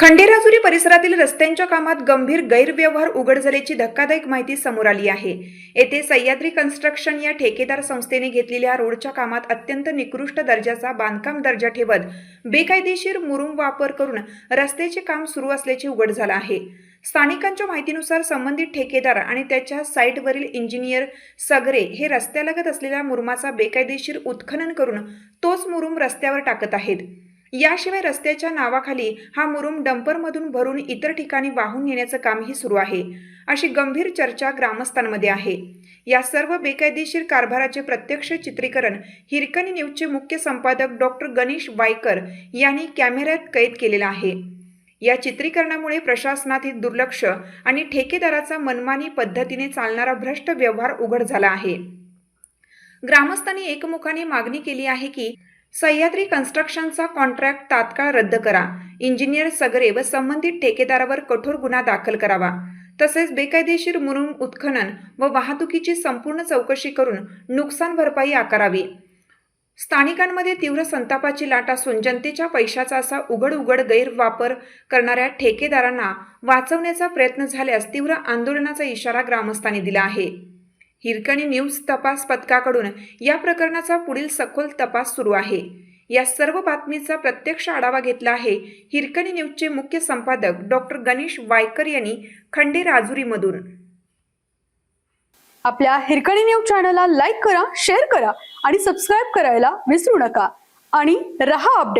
खंडेराजुरी परिसरातील रस्त्यांच्या कामात गंभीर गैरव्यवहार उघड झाल्याची धक्कादायक माहिती समोर आली आहे. येथे सह्याद्री कन्स्ट्रक्शन या ठेकेदार संस्थेने घेतलेल्या रोडच्या कामात अत्यंत निकृष्ट दर्जाचा बांधकाम दर्जा ठेवत बेकायदेशीर मुरुम वापर करून रस्त्याचे काम सुरू असल्याचे उघड झालं आहे. स्थानिकांच्या माहितीनुसार संबंधित ठेकेदार आणि त्याच्या साईटवरील इंजिनियर सगरे हे रस्त्यालगत असलेल्या मुरुमाचा बेकायदेशीर उत्खनन करून तोच मुरुम रस्त्यावर टाकत आहेत. याशिवाय रस्त्याच्या नावाखाली हा मुरुम डंपरमधून भरून इतर ठिकाणी वाहून नेण्याचं कामही सुरू आहे. अशी गंभीर चर्चा ग्रामस्थांमध्ये आहे. या सर्व बेकायदेशीर कारभाराचे प्रत्यक्ष चित्रीकरण हिरकणी न्यूजचे मुख्य संपादक डॉक्टर गणेश वायकर यांनी कॅमेऱ्यात कैद केलेलं आहे. या चित्रीकरणामुळे प्रशासनातील दुर्लक्ष आणि ठेकेदाराचा मनमानी पद्धतीने चालणारा भ्रष्ट व्यवहार उघड झाला आहे. ग्रामस्थांनी एकमुखाने मागणी केली आहे की सह्याद्री कन्स्ट्रक्शनचा कॉन्ट्रॅक्ट तात्काळ रद्द करा. इंजिनियर सगरे व संबंधित ठेकेदारावर कठोर गुन्हा दाखल करावा. तसेच बेकायदेशीर मुरुम उत्खनन व वाहतुकीची संपूर्ण चौकशी करून नुकसान भरपाई आकारावी. स्थानिकांमध्ये तीव्र संतापाची लाट असून जनतेच्या पैशाचा असा उघड उघड गैरवापर करणाऱ्या ठेकेदारांना वाचवण्याचा प्रयत्न झाल्यास तीव्र आंदोलनाचा इशारा ग्रामस्थांनी दिला आहे. हिरकणी न्यूज तपास पथकाकडून या प्रकरणाचा पुढील सखोल तपास सुरू आहे. या सर्व बातमीचा प्रत्यक्ष आढावा घेतला आहे हिरकणी न्यूजचे मुख्य संपादक डॉक्टर गणेश वायकर यांनी खंडेराजुरीमधून आपल्या हिरकणी न्यूज चॅनलला लाईक करा शेअर करा आणि सबस्क्राईब करायला विसरू नका. आणि रहा अपडेट.